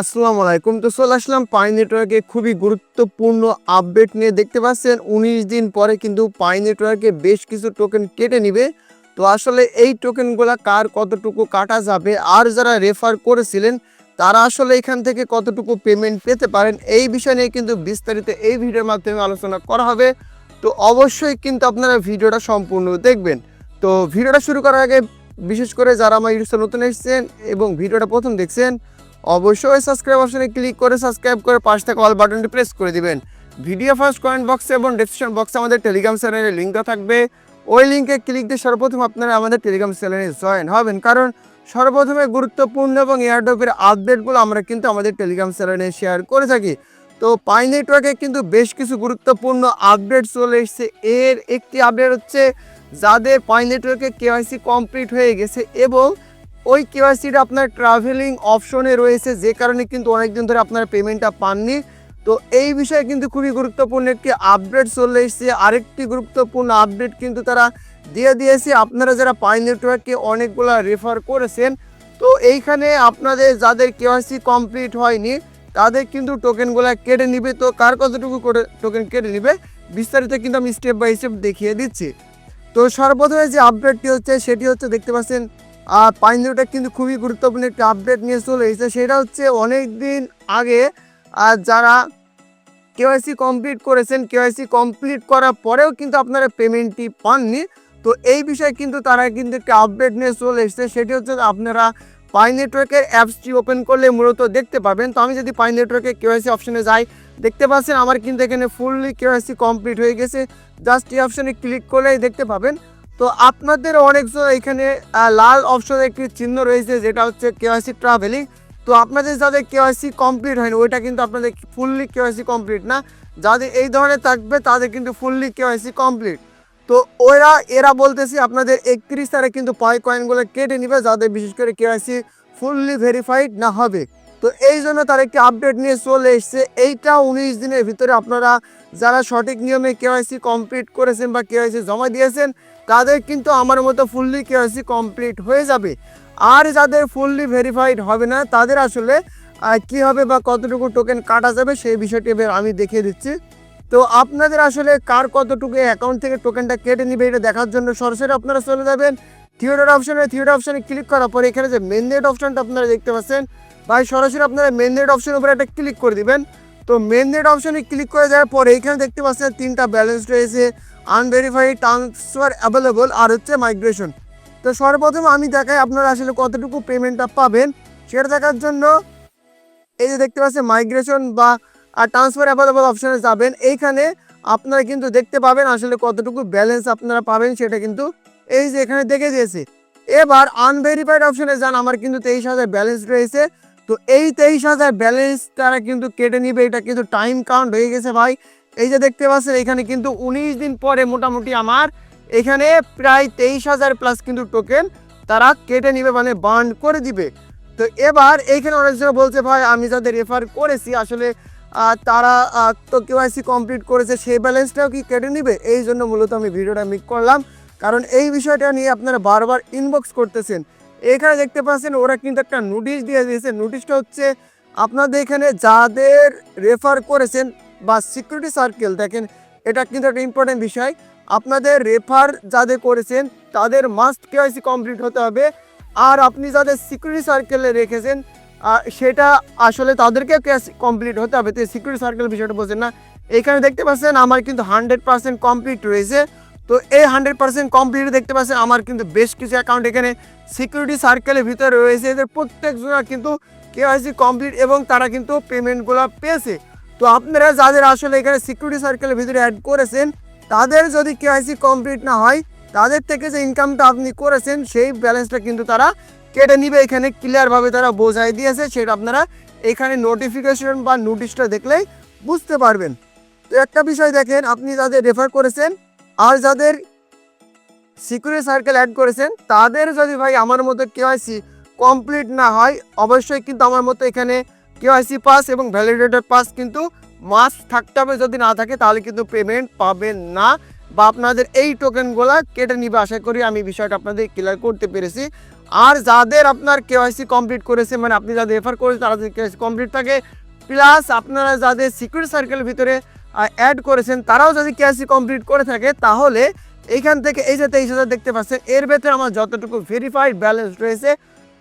আসসালামু আলাইকুম। তো চলে আসলাম পাই নেটওয়ার্কে খুবই গুরুত্বপূর্ণ আপডেট নিয়ে। দেখতে পাচ্ছেন উনিশ দিন পরে কিন্তু পাই নেটওয়ার্কে বেশ কিছু টোকেন কেটে নিবে। তো আসলে এই টোকেনগুলো কার কতটুকু কাটা যাবে আর যারা রেফার করেছিলেন, তারা আসলে এখান থেকে কতটুকু পেমেন্ট পেতে পারেন, এই বিষয় নিয়ে কিন্তু বিস্তারিত এই ভিডিওর মাধ্যমে আলোচনা করা হবে। তো অবশ্যই কিন্তু আপনারা ভিডিওটা সম্পূর্ণ দেখবেন। তো ভিডিওটা শুরু করার আগে বিশেষ করে যারা আমার ইউটিউবে নতুন এসেছেন এবং ভিডিওটা প্রথম দেখছেন অবশ্যই সাবস্ক্রাইব অপশনে ক্লিক করে সাবস্ক্রাইব করে পাশ থেকে অল বাটনটি প্রেস করে দিবেন। ভিডিও ফার্স্ট কমেন্ট বক্সে এবং ডেসক্রিপশন বক্সে আমাদের টেলিগ্রাম চ্যানেলের লিঙ্কটা থাকবে। ওই লিঙ্কে ক্লিক দিয়ে সর্বপ্রথম আপনারা আমাদের টেলিগ্রাম চ্যানেলে জয়েন হবেন। কারণ সর্বপ্রথমে গুরুত্বপূর্ণ এবং এয়ারড্রপের আপডেটগুলো আমরা কিন্তু আমাদের টেলিগ্রাম চ্যানেলে শেয়ার করে থাকি। তো পাই নেটওয়ার্কে কিন্তু বেশ কিছু গুরুত্বপূর্ণ আপডেট চলে এসেছে। এর একটি আপডেট হচ্ছে যাদের পাই নেটওয়ার্কে কেওয়াইসি কমপ্লিট হয়ে গেছে এবং ওই কেওয়াইসিটা আপনার ট্রাভেলিং অপশনে রয়েছে, যে কারণে কিন্তু অনেকদিন ধরে আপনারা পেমেন্টটা পাননি। তো এই বিষয়ে কিন্তু খুবই গুরুত্বপূর্ণ একটি আপডেট চলে এসেছে। আরেকটি গুরুত্বপূর্ণ আপডেট কিন্তু তারা দিয়ে দিয়েছে। আপনারা যারা পাই নেটওয়ার্ককে অনেকগুলো রেফার করেছেন, তো এইখানে আপনাদের যাদের কেওয়াইসি কমপ্লিট হয়নি, তাদের কিন্তু টোকেনগুলো কেটে নিবে। তো কার কতটুকু করে টোকেন কেটে নিবে, বিস্তারিত কিন্তু আমি স্টেপ বাই স্টেপ দেখিয়ে দিচ্ছি। তো সর্বপ্রথমে যে আপডেটটি হচ্ছে, সেটি হচ্ছে দেখতে পাচ্ছেন আর পাইনজোটা কিন্তু খুবই গুরুত্বপূর্ণ একটি আপডেট নিয়ে চলে এসেছে। সেটা হচ্ছে অনেক দিন আগে, আর যারা কেওয়াইসি কমপ্লিট করেছেন কেওয়াইসি কমপ্লিট করার পরেও কিন্তু আপনারা পেমেন্টটি পাননি। তো এই বিষয়ে কিন্তু তারা কিন্তু একটি আপডেট নিয়ে চলে এসেছে। সেটি হচ্ছে আপনারা পাই নেটওয়ার্কের অ্যাপসটি ওপেন করলে মূলত দেখতে পাবেন। তো আমি যদি পাই নেটওয়ার্কের কেওয়াইসি অপশনে যাই, দেখতে পাচ্ছেন আমার কিন্তু এখানে ফুললি কেওয়াইসি কমপ্লিট হয়ে গেছে। জাস্ট এই অপশনে ক্লিক করলেই দেখতে পাবেন। তো আপনাদের অনেকজন এখানে লাল অপশনে একটি চিহ্ন রয়েছে, যেটা হচ্ছে কেওয়াইসি ট্রাভেলিং তো আপনাদের যাদের কেওয়াইসি কমপ্লিট হয়নি, ওইটা কিন্তু আপনাদের ফুললি কেওয়াইসি কমপ্লিট না। যাদের এই ধরনের থাকবে, তাদের কিন্তু ফুললি কেওয়াইসি কমপ্লিট তো ওরা, এরা বলতেছি আপনাদের একত্রিশ তারিখ কিন্তু পয় কয়েনগুলো কেটে নিবে, যাদের বিশেষ করে কেওয়াইসি ফুললি ভেরিফাইড না হবে। তো এই জন্য তার একটি আপডেট নিয়ে চলে এসছে। এইটা উনিশ দিনের ভিতরে আপনারা যারা সঠিক নিয়মে কেওয়াইসি কমপ্লিট করেছেন বা কেওয়াইসি জমা দিয়েছেন, তাদের কিন্তু আমার মতো ফুললি কেওয়াইসি কমপ্লিট হয়ে যাবে। আর যাদের ফুললি ভেরিফাইড হবে না, তাদের আসলে কি হবে বা কতটুকু টোকেন কাটা যাবে সেই বিষয়টি এবার আমি দেখিয়ে দিচ্ছি। তো আপনাদের আসলে কার কতটুকু অ্যাকাউন্ট থেকে টোকেনটা কেটে নিবে এটা দেখার জন্য সরাসরি আপনারা চলে যাবেন। থিয়েটার অপশনে থিয়েটার অপশনে ক্লিক করার পরে এখানে যে মেন নেট অপশনটা আপনারা দেখতে পাচ্ছেন ভাই, সরাসরি আপনারা মেন নেট অপশনের উপরে একটা ক্লিক করে দিবেন। তো মেন নেট অপশনে ক্লিক করে যাওয়ার পরে এখানে দেখতে পাচ্ছেন তিনটা ব্যালেন্স রয়েছে আনভেরিফাইড ট্রান্সফার অ্যাভেলেবল আর হচ্ছে মাইগ্রেশন তো সর্বপ্রথম আমি দেখাই আপনারা আসলে কতটুকু পেমেন্টটা পাবেন। সেটা দেখার জন্য এই যে দেখতে পাচ্ছেন মাইগ্রেশন বা ট্রান্সফার অ্যাভেলেবল অপশনে যাবেন। এইখানে আপনারা কিন্তু দেখতে পাবেন আসলে কতটুকু ব্যালেন্স আপনারা পাবেন, সেটা কিন্তু এই যে এখানে দেখে দিয়েছে। এবার আনভেরিফাইড অপশনে যান, আমার কিন্তু তেইশ হাজার ব্যালেন্স রয়েছে। তো এই তেইশ হাজার ব্যালেন্স তারা কিন্তু কেটে নিবে, এটা কিন্তু টাইম কাউন্ট হয়ে গেছে ভাই। এই যে দেখতে পাচ্ছেন, এখানে কিন্তু উনিশ দিন পরে মোটামুটি আমার এখানে প্রায় তেইশ হাজার প্লাস কিন্তু টোকেন তারা কেটে নিবে মানে বান্ড করে দিবে। তো এবার এইখানে অনেকজন বলছে, ভাই, আমি যাদের রেফার করেছি, আসলে তারা তো কেওয়াইসি কমপ্লিট করেছে, সেই ব্যালেন্সটাও কি কেটে নিবে? এই জন্য মূলত আমি ভিডিওটা মিক করলাম। কারণ এই বিষয়টা নিয়ে আপনারা বারবার ইনবক্স করতেছেন। এখানে দেখতে পাচ্ছেন, ওরা কিন্তু একটা নোটিশ দিয়ে দিয়েছে। নোটিশটা হচ্ছে, আপনাদের এখানে যাদের রেফার করেছেন বা সিকিউরিটি সার্কেল দেখেন, এটা কিন্তু একটা ইম্পর্টেন্ট বিষয়। আপনাদের রেফার যাদের করেছেন, তাদের মাস্ট কেওয়াইসি কমপ্লিট হতে হবে। আর আপনি যাদের সিকিউরিটি সার্কেলে রেখেছেন সেটা আসলে তাদেরকে কমপ্লিট হতে হবে। তো সিকিউরিটি সার্কেল বিষয়টা বোঝেন না। এখানে দেখতে পাচ্ছেন, আমার কিন্তু হান্ড্রেড পার্সেন্ট কমপ্লিট রয়েছে। তো এই হান্ড্রেড পার্সেন্ট কমপ্লিট দেখতে পাচ্ছেন, আমার কিন্তু বেশ কিছু অ্যাকাউন্ট এখানে সিকিউরিটি সার্কেলের ভিতরে রয়েছে। এদের প্রত্যেকজনের কিন্তু কেওয়াইসি কমপ্লিট এবং তারা কিন্তু পেমেন্টগুলো পেয়েছে। তো আপনারা যাদের আসলে এখানে সিকিউরিটি সার্কেলের ভিতরে অ্যাড করেছেন, তাদের যদি কেওয়াইসি কমপ্লিট না হয়, তাদের থেকে যে ইনকামটা আপনি করেছেন, সেই ব্যালেন্সটা কিন্তু তারা কেটে নিবে। এখানে ক্লিয়ারভাবে তারা বোঝাই দিয়েছে, সেটা আপনারা এখানে নোটিফিকেশন বা নোটিশটা দেখলেই বুঝতে পারবেন। তো একটা বিষয় দেখেন, আপনি যাদের রেফার করেছেন আর যাদের সিকিউরিটি সার্কেল অ্যাড করেছেন, তাদের যদি ভাই আমার মতো কেওয়াইসি কমপ্লিট না হয়, অবশ্যই কিন্তু আমার মতো এখানে কেওয়াইসি পাস এবং ভ্যালিডেটেড পাস কিন্তু মাস থাকতে হবে। যদি না থাকে, তাহলে কিন্তু পেমেন্ট পাবেন না বা আপনাদের এই টোকেনগুলো কেটে নিবে। আশা করি আমি বিষয়টা আপনাদের ক্লিয়ার করতে পেরেছি। আর যাদের আপনার কেওয়াইসি কমপ্লিট করেছে মানে আপনি যাদের রেফার করেছেন, তারা যদি কেওয়াইসি কমপ্লিট থাকে প্লাস আপনারা যাদের সিকিউরিটি সার্কেলের ভিতরে অ্যাড করেছেন, তারাও যদি কেওয়াইসি কমপ্লিট করে থাকে, তাহলে এইখান থেকে এই যে তেইশ হাজার দেখতে পাচ্ছেন, এর ভেতরে আমার যতটুকু ভেরিফাইড ব্যালেন্স রয়েছে,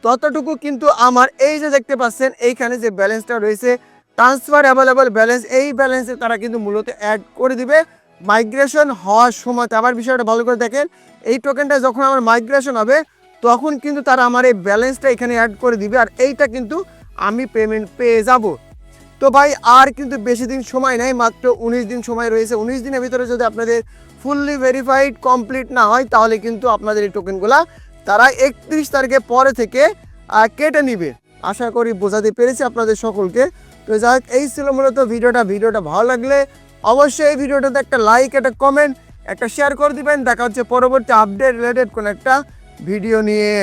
ততটুকু কিন্তু আমার এই যে দেখতে পাচ্ছেন, এইখানে যে ব্যালেন্সটা রয়েছে ট্রান্সফার অ্যাভেলেবল ব্যালেন্স এই ব্যালেন্সে তারা কিন্তু মূলত অ্যাড করে দিবে। মাইগ্রেশন হওয়ার সময় আবার বিষয়টা ভালো করে দেখেন, এই টোকেনটা যখন আমার মাইগ্রেশন হবে, তখন কিন্তু তারা আমার এই ব্যালেন্সটা এখানে অ্যাড করে দিবে, আর এইটা কিন্তু আমি পেমেন্ট পেয়ে যাব। তো ভাই, আর কিন্তু বেশি দিন সময় নেই, মাত্র উনিশ দিন সময় রয়েছে। উনিশ দিনের ভিতরে যদি আপনাদের ফুললি ভেরিফাইড কমপ্লিট না হয়, তাহলে কিন্তু আপনাদের এই টোকেনগুলা তারা একত্রিশ তারিখের পরে থেকে কেটে নিবে। আশা করি বোঝাতে পেরেছি আপনাদের সকলকে। তো যাই এই ছিল মূলত ভিডিওটা। ভিডিওটা ভালো লাগলে অবশ্যই এই ভিডিওটাতে একটা লাইক একটা কমেন্ট একটা শেয়ার করে দিবেন। দেখা হচ্ছে পরবর্তী আপডেট রিলেটেড কোনো একটা ভিডিও নিয়ে।